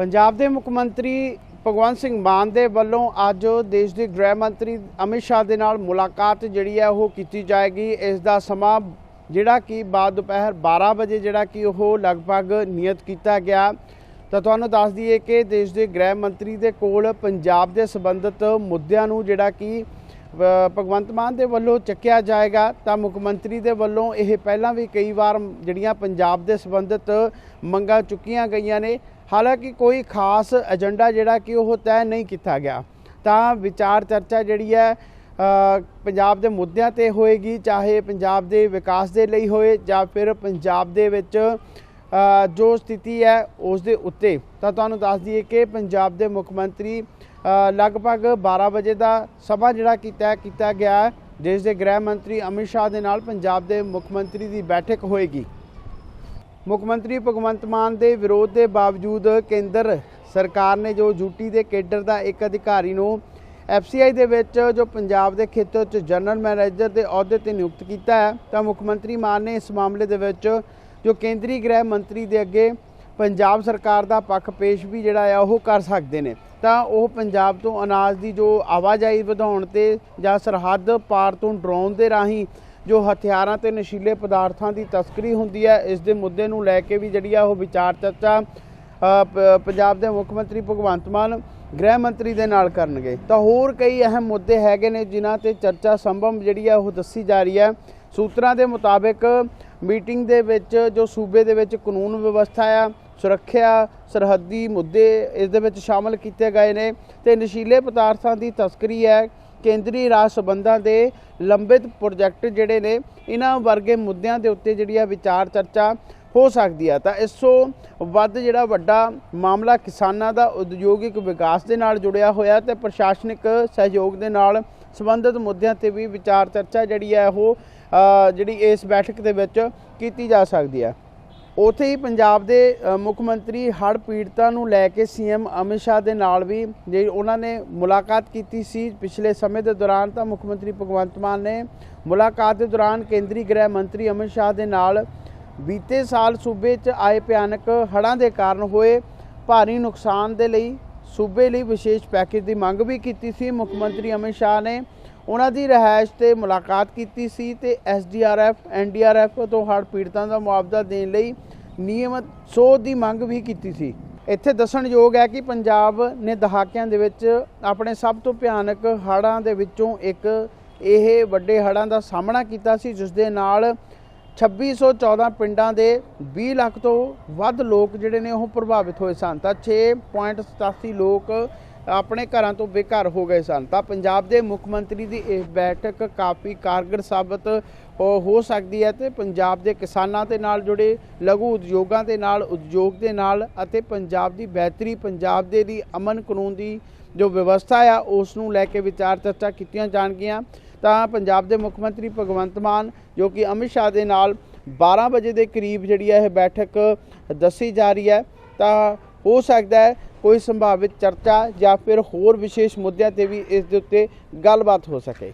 ਪੰਜਾਬ ਦੇ ਮੁੱਖ ਮੰਤਰੀ ਭਗਵੰਤ ਸਿੰਘ ਮਾਨ ਦੇ ਵੱਲੋਂ ਅੱਜ ਦੇਸ਼ ਦੇ ਗ੍ਰਹਿ ਮੰਤਰੀ ਅਮਿਤ ਸ਼ਾਹ ਦੇ ਨਾਲ ਮੁਲਾਕਾਤ ਜਿਹੜੀ ਹੈ ਉਹ ਕੀਤੀ ਜਾਏਗੀ। ਇਸ ਦਾ ਸਮਾਂ ਜਿਹੜਾ ਕਿ ਬਾਅਦ ਦੁਪਹਿਰ 12 ਵਜੇ ਜਿਹੜਾ ਕਿ ਉਹ ਲਗਭਗ ਨਿਯਤ ਕੀਤਾ ਗਿਆ। ਤਾਂ ਤੁਹਾਨੂੰ ਦੱਸ ਦਈਏ ਕਿ ਦੇਸ਼ ਦੇ ਗ੍ਰਹਿ ਮੰਤਰੀ ਦੇ ਕੋਲ ਪੰਜਾਬ ਦੇ ਸੰਬੰਧਿਤ ਮੁੱਦਿਆਂ ਨੂੰ ਜਿਹੜਾ ਕਿ ਭਗਵੰਤ ਮਾਨ ਦੇ ਵੱਲੋਂ ਚੱਕਿਆ ਜਾਏਗਾ। ਤਾਂ ਮੁੱਖ ਮੰਤਰੀ ਦੇ ਵੱਲੋਂ ਇਹ ਪਹਿਲਾਂ ਵੀ ਕਈ ਵਾਰ ਜਿਹੜੀਆਂ ਪੰਜਾਬ ਦੇ ਸੰਬੰਧਿਤ ਮੰਗਾਂ ਚੁੱਕੀਆਂ ਗਈਆਂ ਨੇ। ਹਾਲਾਂਕਿ ਕੋਈ ਖਾਸ ਏਜੰਡਾ ਜਿਹੜਾ ਕਿ ਉਹ ਤੈਅ ਨਹੀਂ ਕੀਤਾ ਗਿਆ। ਤਾਂ ਵਿਚਾਰ ਚਰਚਾ ਜਿਹੜੀ ਹੈ ਪੰਜਾਬ ਦੇ ਮੁੱਦਿਆਂ ਤੇ ਹੋਏਗੀ, ਚਾਹੇ ਪੰਜਾਬ ਦੇ ਵਿਕਾਸ ਦੇ ਲਈ ਹੋਏ ਜਾਂ ਫਿਰ ਪੰਜਾਬ ਦੇ ਵਿੱਚ ਜੋ ਸਥਿਤੀ ਹੈ ਉਸ ਦੇ ਉੱਤੇ। ਤਾਂ ਤੁਹਾਨੂੰ ਦੱਸ ਦਈਏ ਕਿ ਪੰਜਾਬ ਦੇ ਮੁੱਖ ਮੰਤਰੀ ਲਗਭਗ 12 ਵਜੇ ਦਾ ਸਮਾਂ ਜਿਹੜਾ ਕਿ ਤੈਅ ਕੀਤਾ ਗਿਆ। ਹੈ ਦੇਸ਼ ਦੇ ਗ੍ਰਹਿ ਮੰਤਰੀ ਅਮਿਤ ਸ਼ਾਹ ਦੇ ਨਾਲ ਪੰਜਾਬ ਦੇ ਮੁੱਖ ਮੰਤਰੀ ਦੀ ਬੈਠਕ ਹੋਏਗੀ। ਮੁੱਖ ਮੰਤਰੀ ਭਗਵੰਤ ਮਾਨ ਦੇ ਵਿਰੋਧ ਦੇ ਬਾਵਜੂਦ ਕੇਂਦਰ ਸਰਕਾਰ ਨੇ ਜੋ ਯੂਟੀ ਦੇ ਕੇਡਰ ਦਾ ਇੱਕ ਅਧਿਕਾਰੀ ਨੂੰ ਐਫਸੀਆਈ ਦੇ ਵਿੱਚ, ਜੋ ਪੰਜਾਬ ਦੇ ਖੇਤਰ 'ਚ ਜਨਰਲ ਮੈਨੇਜਰ ਦੇ ਅਹੁਦੇ ਤੇ ਨਿਯੁਕਤ ਕੀਤਾ ਹੈ, ਤਾਂ ਮੁੱਖ ਮੰਤਰੀ ਮਾਨ ਨੇ ਇਸ ਮਾਮਲੇ ਦੇ ਵਿੱਚ ਜੋ ਕੇਂਦਰੀ ਗ੍ਰਹਿ ਮੰਤਰੀ ਦੇ ਅੱਗੇ ਪੰਜਾਬ ਸਰਕਾਰ ਦਾ ਪੱਖ ਪੇਸ਼ ਵੀ ਜਿਹੜਾ ਆ, ਉਹ ਕਰ ਸਕਦੇ ਨੇ। ਤਾਂ ਉਹ ਪੰਜਾਬ ਤੋਂ ਅਨਾਜ ਦੀ ਜੋ ਆਵਾਜਾਈ ਵਧਾਉਣ ਤੇ ਜਾਂ ਸਰਹੱਦ ਪਾਰ ਤੋਂ ਡਰੋਨ ਦੇ ਰਾਹੀਂ ਜੋ ਹਥਿਆਰਾਂ ਤੇ ਨਸ਼ੀਲੇ ਪਦਾਰਥਾਂ ਦੀ ਤਸਕਰੀ ਹੁੰਦੀ ਹੈ, ਇਸ ਦੇ ਮੁੱਦੇ ਨੂੰ ਲੈ ਕੇ ਵੀ ਜਿਹੜੀ ਆ ਉਹ ਵਿਚਾਰ ਚਰਚਾ ਪੰਜਾਬ ਦੇ ਮੁੱਖ ਮੰਤਰੀ ਭਗਵੰਤ ਮਾਨ ਗ੍ਰਹਿ ਮੰਤਰੀ ਦੇ ਨਾਲ ਕਰਨਗੇ। ਤਾਂ ਹੋਰ ਕਈ ਅਹਿਮ ਮੁੱਦੇ ਹੈਗੇ ਨੇ ਜਿਨ੍ਹਾਂ ਤੇ ਚਰਚਾ ਸੰਭਵ ਜਿਹੜੀ ਆ ਉਹ ਦੱਸੀ ਜਾ ਰਹੀ ਹੈ। ਸੂਤਰਾਂ ਦੇ ਮੁਤਾਬਕ ਮੀਟਿੰਗ ਦੇ ਵਿੱਚ ਜੋ ਸੂਬੇ ਦੇ ਵਿੱਚ ਕਾਨੂੰਨ ਵਿਵਸਥਾ ਆ, ਸੁਰੱਖਿਆ, ਸਰਹੱਦੀ ਮੁੱਦੇ ਇਸ ਦੇ ਵਿੱਚ ਸ਼ਾਮਲ ਕੀਤੇ ਗਏ ਨੇ ਤੇ ਨਸ਼ੀਲੇ ਪਦਾਰਥਾਂ ਦੀ ਤਸਕਰੀ ਹੈ। ਕੇਂਦਰੀ ਰਾਜ ਸਬੰਧਾਂ ਦੇ ਲੰਬਿਤ ਪ੍ਰੋਜੈਕਟ ਜਿਹੜੇ ਨੇ, ਇਹਨਾਂ ਵਰਗੇ ਮੁੱਦਿਆਂ ਦੇ ਉੱਤੇ ਜਿਹੜੀ ਆ ਵਿਚਾਰ ਚਰਚਾ ਹੋ ਸਕਦੀ ਆ। ਤਾਂ ਇਸ ਤੋਂ ਵੱਧ ਜਿਹੜਾ ਵੱਡਾ ਮਾਮਲਾ ਕਿਸਾਨਾਂ ਦਾ ਉਦਯੋਗਿਕ ਵਿਕਾਸ ਦੇ ਨਾਲ ਜੁੜਿਆ ਹੋਇਆ ਤੇ ਪ੍ਰਸ਼ਾਸਨਿਕ ਸਹਿਯੋਗ ਦੇ ਨਾਲ ਸੰਬੰਧਿਤ ਮੁੱਦਿਆਂ ਤੇ ਵੀ ਵਿਚਾਰ ਚਰਚਾ ਜਿਹੜੀ ਹੈ ਉਹ ਜਿਹੜੀ ਇਸ ਬੈਠਕ ਦੇ ਵਿੱਚ ਕੀਤੀ ਜਾ ਸਕਦੀ ਹੈ ਉਥੇ ਹੀ ਪੰਜਾਬ ਦੇ ਮੁੱਖ ਮੰਤਰੀ ਹੜ੍ਹ ਪੀੜਤਾਂ ਨੂੰ ਲੈ ਕੇ ਸੀਐਮ ਅਮਿਤ ਸ਼ਾਹ ਦੇ ਨਾਲ ਵੀ ਜੇ ਉਹਨਾਂ ਨੇ ਮੁਲਾਕਾਤ ਕੀਤੀ ਸੀ ਪਿਛਲੇ ਸਮੇਂ ਦੇ ਦੌਰਾਨ ਤਾਂ ਮੁੱਖ ਮੰਤਰੀ ਭਗਵੰਤ ਮਾਨ ਨੇ ਮੁਲਾਕਾਤ ਦੇ ਦੌਰਾਨ ਕੇਂਦਰੀ ਗ੍ਰਹਿ ਮੰਤਰੀ ਅਮਿਤ ਸ਼ਾਹ ਦੇ ਨਾਲ ਬੀਤੇ ਸਾਲ ਸੂਬੇ 'ਚ ਆਏ ਭਿਆਨਕ ਹੜ੍ਹਾਂ ਦੇ ਕਾਰਨ ਹੋਏ ਭਾਰੀ ਨੁਕਸਾਨ ਦੇ ਲਈ ਸੂਬੇ ਲਈ ਵਿਸ਼ੇਸ਼ ਪੈਕੇਜ ਦੀ ਮੰਗ ਵੀ ਕੀਤੀ ਸੀ। ਮੁੱਖ ਮੰਤਰੀ ਅਮਿਤ ਸ਼ਾਹ ਨੇ ਉਹਨਾਂ ਦੀ ਰਿਹਾਇਸ਼ ਤੇ ਮੁਲਾਕਾਤ ਕੀਤੀ ਸੀ ਤੇ ਐਸਡੀਆਰਐਫ ਐਨਡੀਆਰਐਫ ਤੋਂ ਹੜ੍ਹ ਪੀੜਤਾਂ ਦਾ ਮੁਆਵਜ਼ਾ ਦੇਣ ਲਈ ਨਿਯਮਤ ਸੋਧ ਦੀ ਮੰਗ ਵੀ ਕੀਤੀ ਸੀ। ਇੱਥੇ ਦੱਸਣਯੋਗ ਹੈ ਕਿ ਪੰਜਾਬ ਨੇ ਦਹਾਕਿਆਂ ਦੇ ਵਿੱਚ ਆਪਣੇ ਸਭ ਤੋਂ ਭਿਆਨਕ ਹੜ੍ਹਾਂ ਦੇ ਵਿੱਚੋਂ ਇੱਕ ਇਹ ਵੱਡੇ ਹੜ੍ਹਾਂ ਦਾ ਸਾਹਮਣਾ ਕੀਤਾ ਸੀ, ਜਿਸ ਦੇ ਨਾਲ 2614 ਪਿੰਡਾਂ ਦੇ 20 ਲੱਖ ਤੋਂ ਵੱਧ ਲੋਕ ਜਿਹੜੇ ਨੇ ਉਹ ਪ੍ਰਭਾਵਿਤ ਹੋਏ ਸਨ। ਤਾਂ 6.87 ਲੋਕ ਆਪਣੇ ਘਰਾਂ ਤੋਂ ਬੇਘਰ ਹੋ ਗਏ ਸਨ। ਤਾਂ ਪੰਜਾਬ ਦੇ ਮੁੱਖ ਮੰਤਰੀ ਦੀ ਇਹ ਬੈਠਕ ਕਾਫੀ ਕਾਰਗਰ ਸਾਬਤ ਹੋ ਹੋ ਸਕਦੀ ਹੈ ਤੇ ਪੰਜਾਬ ਦੇ ਕਿਸਾਨਾਂ ਦੇ ਨਾਲ ਜੁੜੇ ਲਘੂ ਉਦਯੋਗਾਂ ਦੇ ਨਾਲ, ਉਦਯੋਗ ਦੇ ਨਾਲ ਅਤੇ ਪੰਜਾਬ ਦੀ ਬਿਹਤਰੀ, ਪੰਜਾਬ ਦੇ ਲਈ ਅਮਨ ਕਾਨੂੰਨ ਦੀ ਜੋ ਵਿਵਸਥਾ ਆ ਉਸ ਨੂੰ ਲੈ ਕੇ ਵਿਚਾਰ ਚਰਚਾ ਕੀਤੀਆਂ ਜਾਣਗੀਆਂ। ਤਾਂ ਪੰਜਾਬ ਦੇ ਮੁੱਖ ਮੰਤਰੀ ਭਗਵੰਤ ਮਾਨ, ਜੋ ਕਿ ਅਮਿਤ ਸ਼ਾਹ ਦੇ ਨਾਲ 12 ਵਜੇ ਦੇ ਕਰੀਬ ਜਿਹੜੀ ਹੈ ਇਹ ਬੈਠਕ ਦੱਸੀ ਜਾ ਰਹੀ ਹੈ। ਤਾਂ ਹੋ ਸਕਦਾ ਹੈ ਕੋਈ ਸੰਭਾਵਿਤ ਚਰਚਾ ਜਾਂ ਫਿਰ ਹੋਰ ਵਿਸ਼ੇਸ਼ ਮੁੱਦਿਆਂ ਤੇ ਵੀ ਇਸ ਦੇ ਉੱਤੇ ਗੱਲਬਾਤ ਹੋ ਸਕੇ।